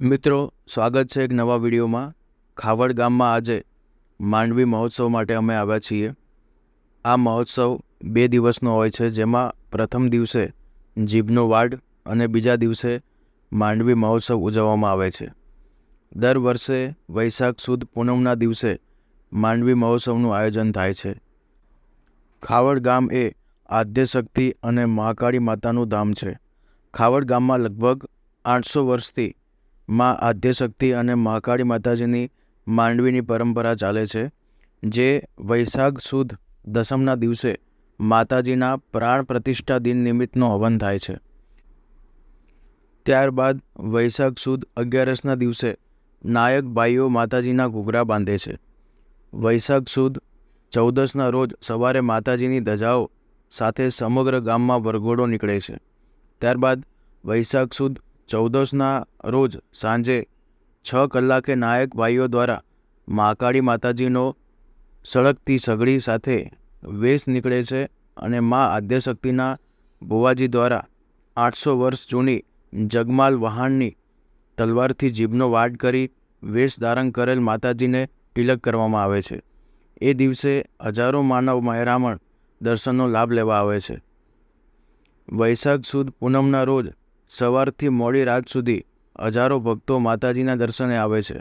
મિત્રો, સ્વાગત છે એક નવા વિડીયોમાં. ખાવડ ગામમાં આજે માંડવી મહોત્સવ માટે અમે આવ્યા છીએ. આ મહોત્સવ બે દિવસનો હોય છે, જેમાં પ્રથમ દિવસે જીભનો વાડ અને બીજા દિવસે માંડવી મહોત્સવ ઉજવવામાં આવે છે. દર વર્ષે વૈશાખ સુદ પૂનમના દિવસે માંડવી મહોત્સવનું આયોજન થાય છે. ખાવડ ગામ એ આદ્યશક્તિ અને મહાકાળી માતાનું ધામ છે. ખાવડ ગામમાં લગભગ આઠસો વર્ષથી માં આદ્યશક્તિ અને મહાકાળી માતાજીની માંડવીની પરંપરા ચાલે છે, જે વૈશાખ સુદ દસમના દિવસે માતાજીના પ્રાણ પ્રતિષ્ઠા દિન નિમિત્તનો હવન થાય છે. ત્યારબાદ વૈશાખ સુદ અગિયારસના દિવસે નાયક ભાઈઓ માતાજીના ઘૂઘરા બાંધે છે. વૈશાખ સુદ ચૌદસના રોજ સવારે માતાજીની ધજાઓ સાથે સમગ્ર ગામમાં વરઘોડો નીકળે છે. ત્યારબાદ વૈશાખ સુદ ચૌદસના રોજ સાંજે છ કલાકે નાયક ભાઈઓ દ્વારા મહાકાળી માતાજીનો સળગતી સગડી સાથે વેશ નીકળે છે અને મા આદ્યશક્તિના ભુવાજી દ્વારા આઠસો વર્ષ જૂની જગમાલ વહાણની તલવારથી જીભનો વાડ કરી વેશ ધારણ કરેલ માતાજીને તિલક કરવામાં આવે છે. એ દિવસે હજારો માનવ મહેરામણ દર્શનનો લાભ લેવા આવે છે. વૈશાખ સુદ પૂનમના રોજ સવારથી મોડી રાત સુધી હજારો ભક્તો માતાજીના દર્શને આવે છે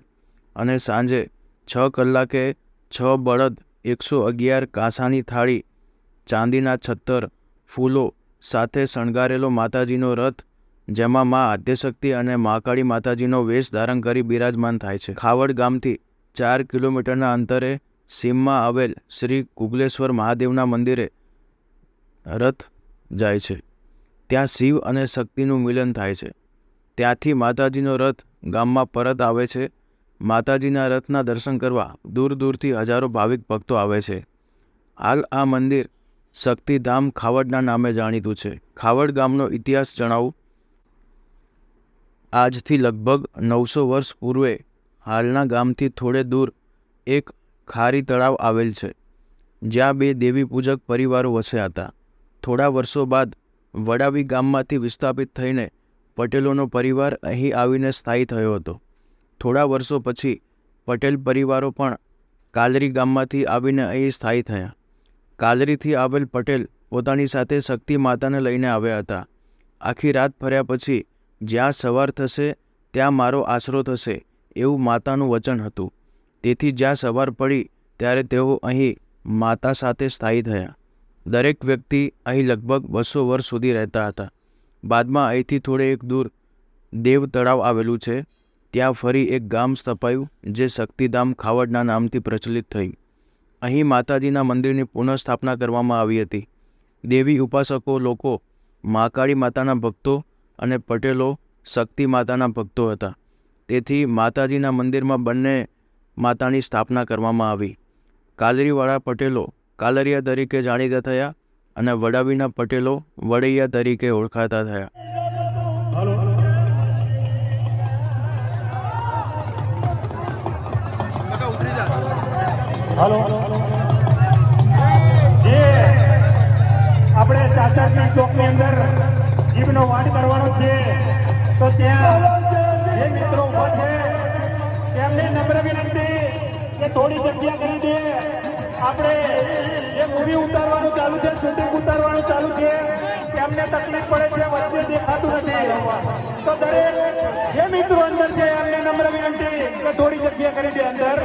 અને સાંજે છ કલાકે છ બળદ, એકસો અગિયાર કાંસાની થાળી, ચાંદીના છત્તર, ફૂલો સાથે શણગારેલો માતાજીનો રથ, જેમાં મા આદ્યશક્તિ અને મહાકાળી માતાજીનો વેશ ધારણ કરી બિરાજમાન થાય છે. ખાવડ ગામથી ચાર કિલોમીટરના અંતરે સીમમાં આવેલ શ્રી કુગલેશ્વર મહાદેવના મંદિરે રથ જાય છે. ત્યાં શિવ અને શક્તિનું મિલન થાય છે. ત્યાંથી માતાજીનો રથ ગામમાં પરત આવે છે. માતાજીના રથના દર્શન કરવા દૂર દૂરથી હજારો ભાવિક ભક્તો આવે છે. હાલ આ મંદિર શક્તિધામ ખાવડના નામે જાણીતું છે. ખાવડ ગામનો ઇતિહાસ જણાવું. આજથી લગભગ નવસો વર્ષ પૂર્વે હાલના ગામથી થોડે દૂર એક ખારી તળાવ આવેલ છે. જ્યાં બે દેવી પૂજક પરિવારો વસ્યા હતા. થોડા વર્ષો બાદ વડાવી ગામમાંથી વિસ્થાપિત થઈને પટેલોનો પરિવાર અહીં આવીને સ્થાયી થયો હતો. થોડા વર્ષો પછી પટેલ પરિવારો પણ કાલરી ગામમાંથી આવીને અહીં સ્થાયી થયા. કાલરીથી આવેલ પટેલ પોતાની સાથે શક્તિ માતાને લઈને આવ્યા હતા. આખી રાત ફર્યા પછી જ્યાં સવાર થશે, ત્યાં મારો આશરો થશે એવું માતાનું વચન હતું. તેથી જ્યાં સવાર પડી, ત્યારે તેઓ અહીં માતા સાથે સ્થાયી થયા. દરેક વ્યક્તિ અહીં લગભગ બસો વર્ષ સુધી રહેતા હતા. બાદમાં અહીંથી થોડે એક દૂર દેવ તળાવ આવેલું છે. ત્યાં ફરી એક ગામ સ્થપાયું, જે શક્તિધામ ખાવડના નામથી પ્રચલિત થયું. અહીં માતાજીના મંદિરની પુનઃસ્થાપના કરવામાં આવી હતી. દેવી ઉપાસકો લોકો મહાકાળી માતાના ભક્તો અને પટેલો શક્તિ માતાના ભક્તો હતા. તેથી માતાજીના મંદિરમાં બંને માતાની સ્થાપના કરવામાં આવી. કાલરીવાળા પટેલો કાલરિયા તરીકે જાણીતા થયા અને વડાવીના પટેલો વડૈયા તરીકે ઓળખાતા થયા. હાલો. જે આપણે ચાચાજી ચોકની અંદર જીભનો વાટ કરવાનો છે, તો ત્યાં જે મિત્રો ઊભા છે, તેમને નમ્ર વિનંતી કે થોડી જગ્યા કરી દે. આપણે જે મૂવી ઉતારવાનું ચાલુ છે, શૂટિંગ ઉતારવાનું ચાલુ છે, તેમને તકલીફ પડે છે, વચ્ચે દેખાતું નથી તો દરેક જે મિત્રો અંદર છે, એમને નમ્ર વિનંતી કે થોડી જગ્યા કરી દે અંદર.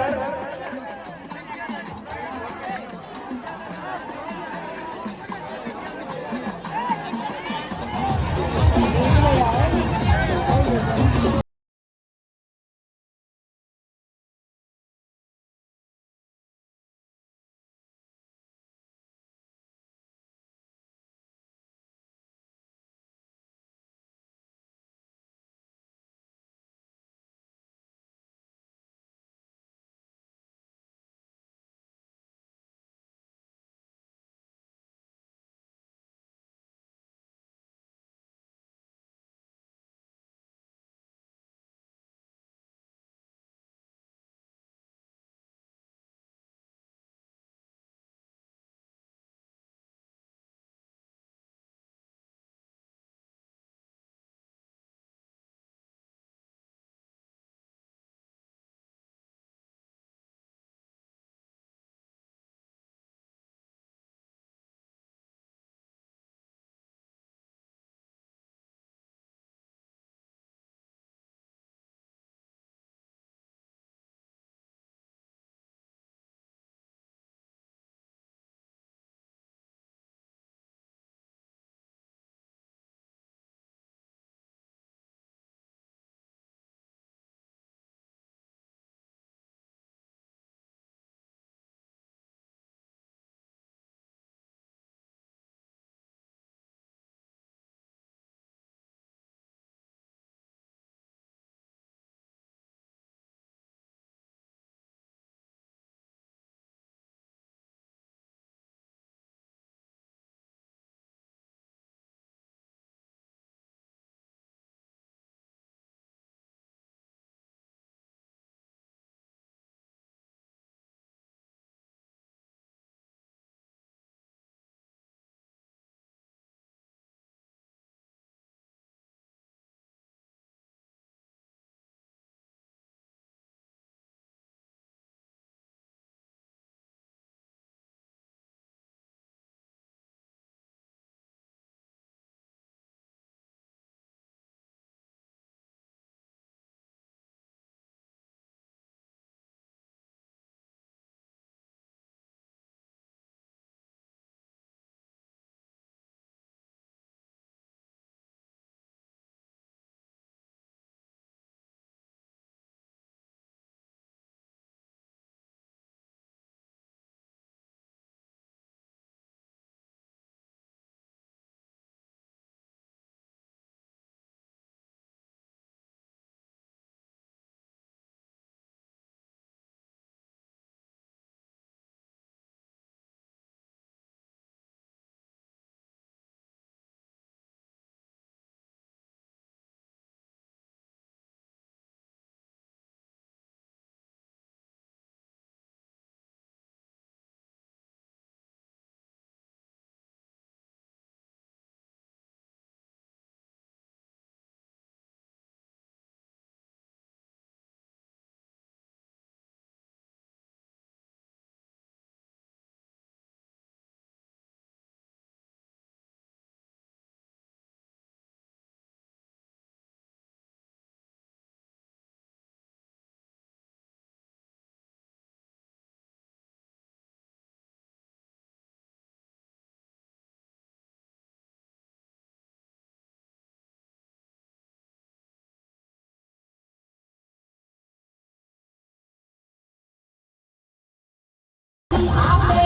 હવે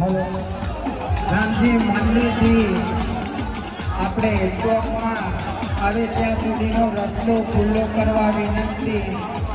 રામજી મંદિરથી આપણે ચોકમાં આવે ત્યાં સુધીનો રસ્તો ખુલ્લો કરવા વિનંતી.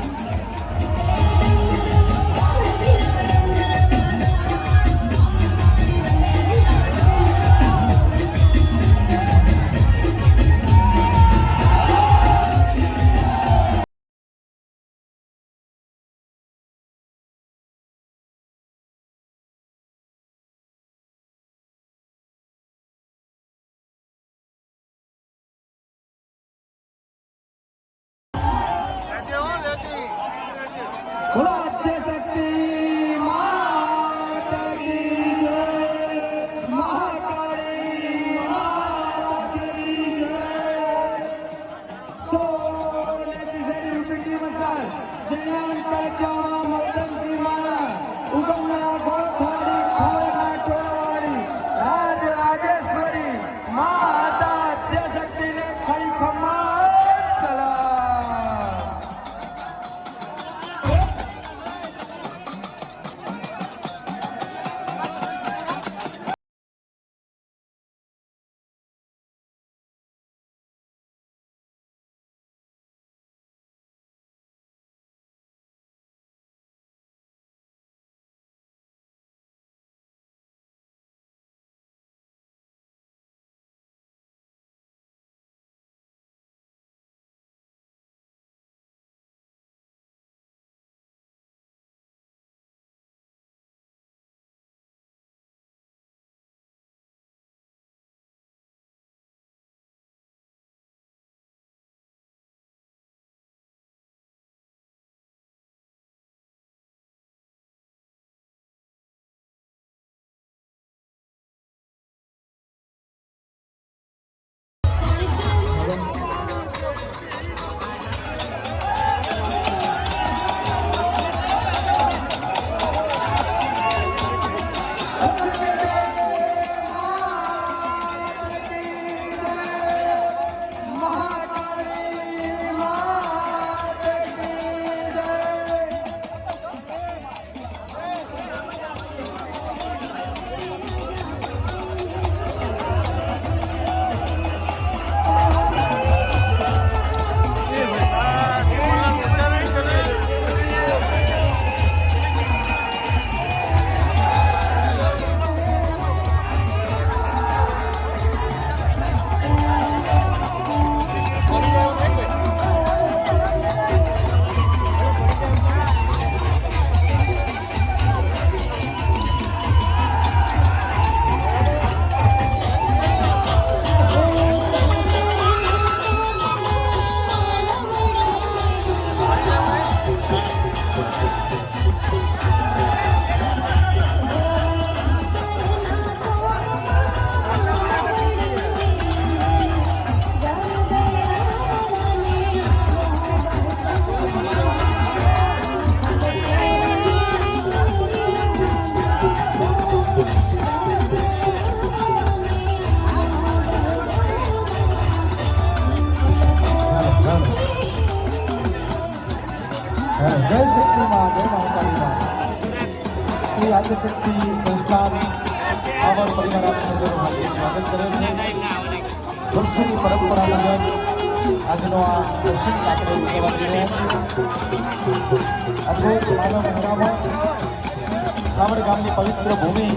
ગામની પવિત્ર ભૂમિ.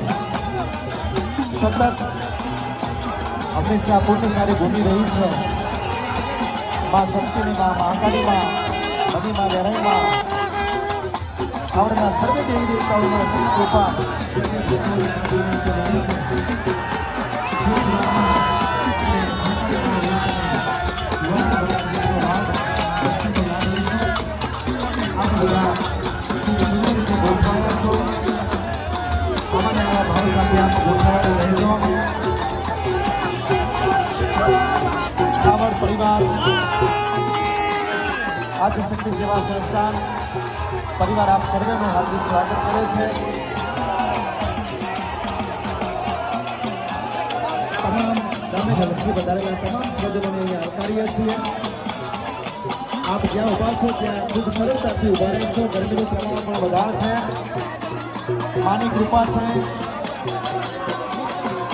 સતત હંમેશા પુણ્યશાળી ભૂમિ રહી છે. માં શક્તિની માં મહાકાળી માં વેરાઈ માં. આવડના સર્વે દેવી દેવતાઓનો કૃપા. આદિશક્તિ સેવા સંસ્થાન પરિવાર આપ સર્વેનું હાર્દિક સ્વાગત કરે છે તમામ ગામે ઝડપથી વધારેલા તમામ સ્વજનોને અહીંયા આવકારીએ છીએ આપ જ્યાં ઊભા છો ત્યાં ખૂબ સરળતાથી ઊભા રહેશો ગરમીનું પ્રમાણ પણ વધારે છે માની કૃપા છે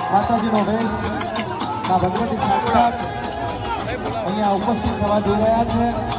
માતાજીનો વેશમાં ભગવતી સાક્ષાત અહીંયા ઉપસ્થિત થવા જઈ રહ્યા છે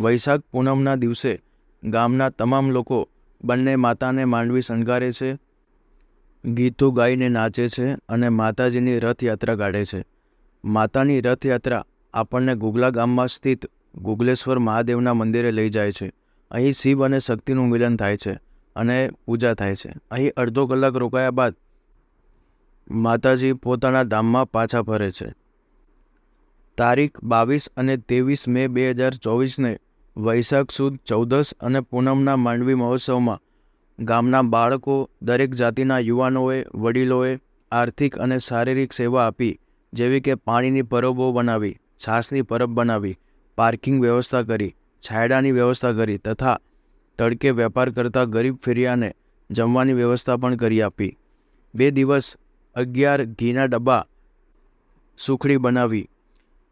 વૈશાખ પૂનમના દિવસે ગામના તમામ લોકો બંને માતાને માંડવી શણગારે છે, ગીતો ગાઈને નાચે છે અને માતાજીની રથયાત્રા કાઢે છે. માતાની રથયાત્રા આપણને ગુગલા ગામમાં સ્થિત ગુગલેશ્વર મહાદેવના મંદિરે લઈ જાય છે. અહીં શિવ અને શક્તિનું મિલન થાય છે અને પૂજા થાય છે. અહીં અડધો કલાક રોકાયા બાદ માતાજી પોતાના ધામમાં પાછા ફરે છે. તારીખ બાવીસ અને ત્રેવીસ મે બે હજાર ચોવીસને વૈશાખ સુદ, ચૌદસ અને પૂનમના માંડવી મહોત્સવમાં ગામના બાળકો, દરેક જાતિના યુવાનોએ, વડીલોએ આર્થિક અને શારીરિક સેવા આપી, જેવી કે પાણીની પરબો બનાવી છાસની પરબ બનાવી, પાર્કિંગ વ્યવસ્થા કરી, છાયડાની વ્યવસ્થા કરી તથા તડકે વેપાર કરતા ગરીબ ફેરિયાને જમવાની વ્યવસ્થા પણ કરી આપી. બે દિવસ અગિયાર ઘીના ડબ્બા સુખડી બનાવી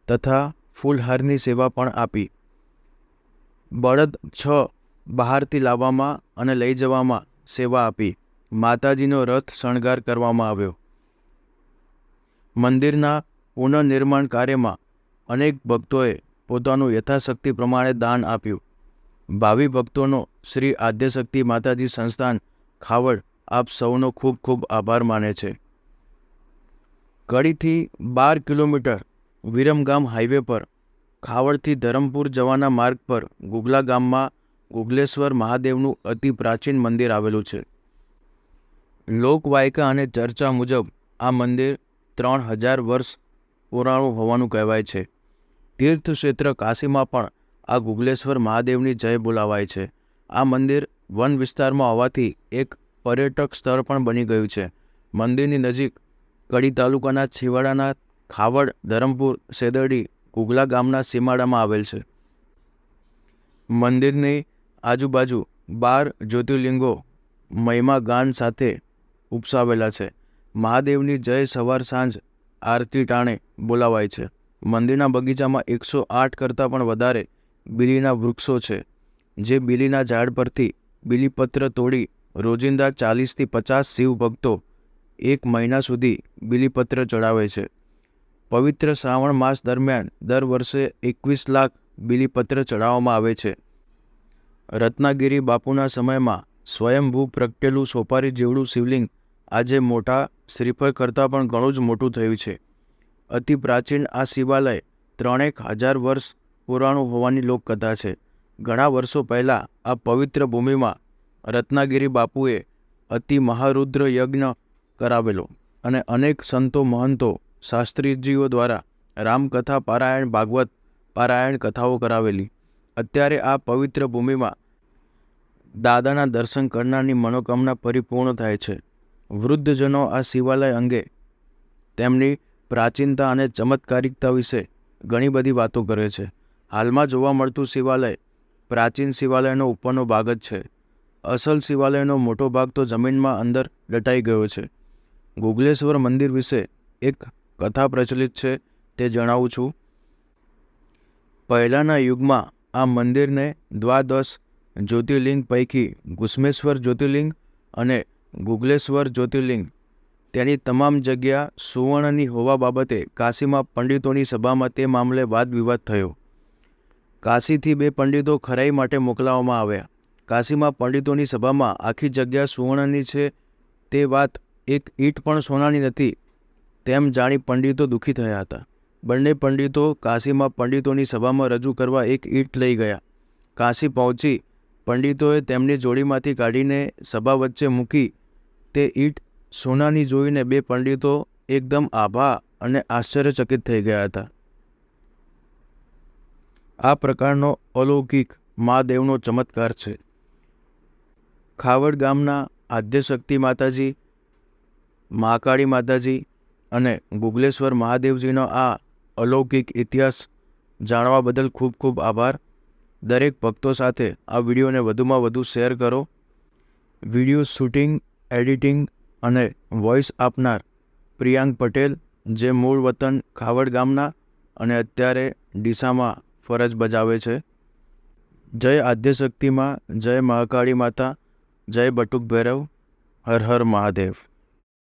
તથા ફૂલહારની સેવા પણ આપી. બળદ છ બહારથી લાવવામાં અને લઈ જવામાં સેવા આપી. માતાજીનો રથ શણગાર કરવામાં આવ્યો. મંદિરના પુનઃનિર્માણ કાર્યમાં અનેક ભક્તોએ પોતાનું યથાશક્તિ પ્રમાણે દાન આપ્યું. ભાવિ ભક્તોનો શ્રી આદ્યશક્તિ માતાજી સંસ્થાન ખાવડ આપ સૌનો ખૂબ ખૂબ આભાર માને છે. કડીથી બાર કિલોમીટર વિરમગામ હાઈવે પર ખાવડથી ધરમપુર જવાના માર્ગ પર ગુગલા ગામમાં ગુગલેશ્વર મહાદેવનું અતિ પ્રાચીન મંદિર આવેલું છે. લોકવાયકા અને ચર્ચા મુજબ આ મંદિર ત્રણ હજાર વર્ષ પુરાણું હોવાનું કહેવાય છે. તીર્થક્ષેત્ર કાશીમાં પણ આ ગુગલેશ્વર મહાદેવની જય બોલાવાય છે. આ મંદિર વન વિસ્તારમાં હોવાથી એક પર્યટક સ્થળ પણ બની ગયું છે. મંદિરની નજીક કડી તાલુકાના છેવાડાના ખાવડ, ધરમપુર, સેદરડી ગુગલા ગામના સીમાડામાં આવેલ છે. મંદિરની આજુબાજુ બાર જ્યોતિર્લિંગો મહિમા ગાન સાથે ઉપસાવેલા છે. મહાદેવની જય સવાર સાંજ આરતી ટાણે બોલાવાય છે. મંદિરના બગીચામાં એકસો આઠ કરતાં પણ વધારે બીલીના વૃક્ષો છે. જે બીલીના ઝાડ પરથી બીલીપત્ર તોડી રોજિંદા ચાલીસથી પચાસ શિવ ભક્તો એક મહિના સુધી બીલીપત્ર ચડાવે છે. પવિત્ર શ્રાવણ માસ દરમિયાન દર વર્ષે એકવીસ લાખ બિલીપત્ર ચડાવવામાં આવે છે. રત્નાગીરી બાપુના સમયમાં સ્વયંભૂ પ્રગટેલું સોપારી જેવડું શિવલિંગ આજે મોટા શ્રીફળ કરતાં પણ ઘણું જ મોટું થયું છે. અતિ પ્રાચીન આ શિવાલય ત્રણેક હજાર વર્ષ પુરાણું હોવાની લોકકથા છે. ઘણા વર્ષો પહેલાં આ પવિત્ર ભૂમિમાં રત્નાગીરી બાપુએ અતિ મહારુદ્ર યજ્ઞ કરાવેલો અને અનેક સંતો મહંતો શાસ્ત્રીજીઓ દ્વારા રામકથા, પારાયણ, ભાગવત, પારાયણ કથાઓ કરાવેલી. અત્યારે આ પવિત્ર ભૂમિમાં દાદાના દર્શન કરનારની મનોકામના પરિપૂર્ણ થાય છે. વૃદ્ધજનો આ શિવાલય અંગે તેમની પ્રાચીનતા અને ચમત્કારિકતા વિશે ઘણી બધી વાતો કરે છે. હાલમાં જોવા મળતું શિવાલય પ્રાચીન શિવાલયનો ઉપરનો ભાગ જ છે. અસલ શિવાલયનો મોટો ભાગ તો જમીનમાં અંદર દટાઈ ગયો છે. ગુગલેશ્વર મંદિર વિશે એક કથા પ્રચલિત છે તે જણાવું છું. પહેલાંના યુગમાં આ મંદિરને દ્વાદશ જ્યોતિર્લિંગ પૈકી ગુસ્મેશ્વર જ્યોતિર્લિંગ અને ગુગલેશ્વર જ્યોતિર્લિંગ, તેની તમામ જગ્યા સુવર્ણની હોવા બાબતે કાશીમાં પંડિતોની સભામાં તે મામલે વાદ વિવાદ થયો. કાશીથી બે પંડિતો ખરાઈ માટે મોકલાવવામાં આવ્યા. કાશીમાં પંડિતોની સભામાં આખી જગ્યા સુવર્ણની છે તે વાત એક ઈંટ પણ સોનાની નથી તેમ જાણી પંડિતો દુઃખી થયા હતા. બંને પંડિતો કાશીમાં પંડિતોની સભામાં રજૂ કરવા એક ઈંટ લઈ ગયા. કાશી પહોંચી, પંડિતોએ તેમની જોડીમાંથી કાઢીને સભા વચ્ચે મૂકી. તે ઈંટ સોનાની જોઈને બે પંડિતો એકદમ આભા અને આશ્ચર્યચકિત થઈ ગયા હતા. આ પ્રકારનો અલૌકિક મહાદેવનો ચમત્કાર છે. ખાવડ ગામના આદ્યશક્તિ માતાજી, મહાકાળી માતાજી અને ગુગલેશ્વર મહાદેવજીનો આ અલૌકિક ઇતિહાસ જાણવા બદલ ખૂબ ખૂબ આભાર. દરેક ભક્તો સાથે આ વિડીયોને વધુમાં વધુ શેર કરો. વીડિયો શૂટિંગ, એડિટિંગ અને વોઇસ આપનાર પ્રિયાંક પટેલ, જે મૂળ વતન ખાવડ ગામના અને અત્યારે ડીસામાં ફરજ બજાવે છે. જય આદ્યશક્તિમાં જય મહાકાળી માતા, જય બટુક ભૈરવ, હર હર મહાદેવ.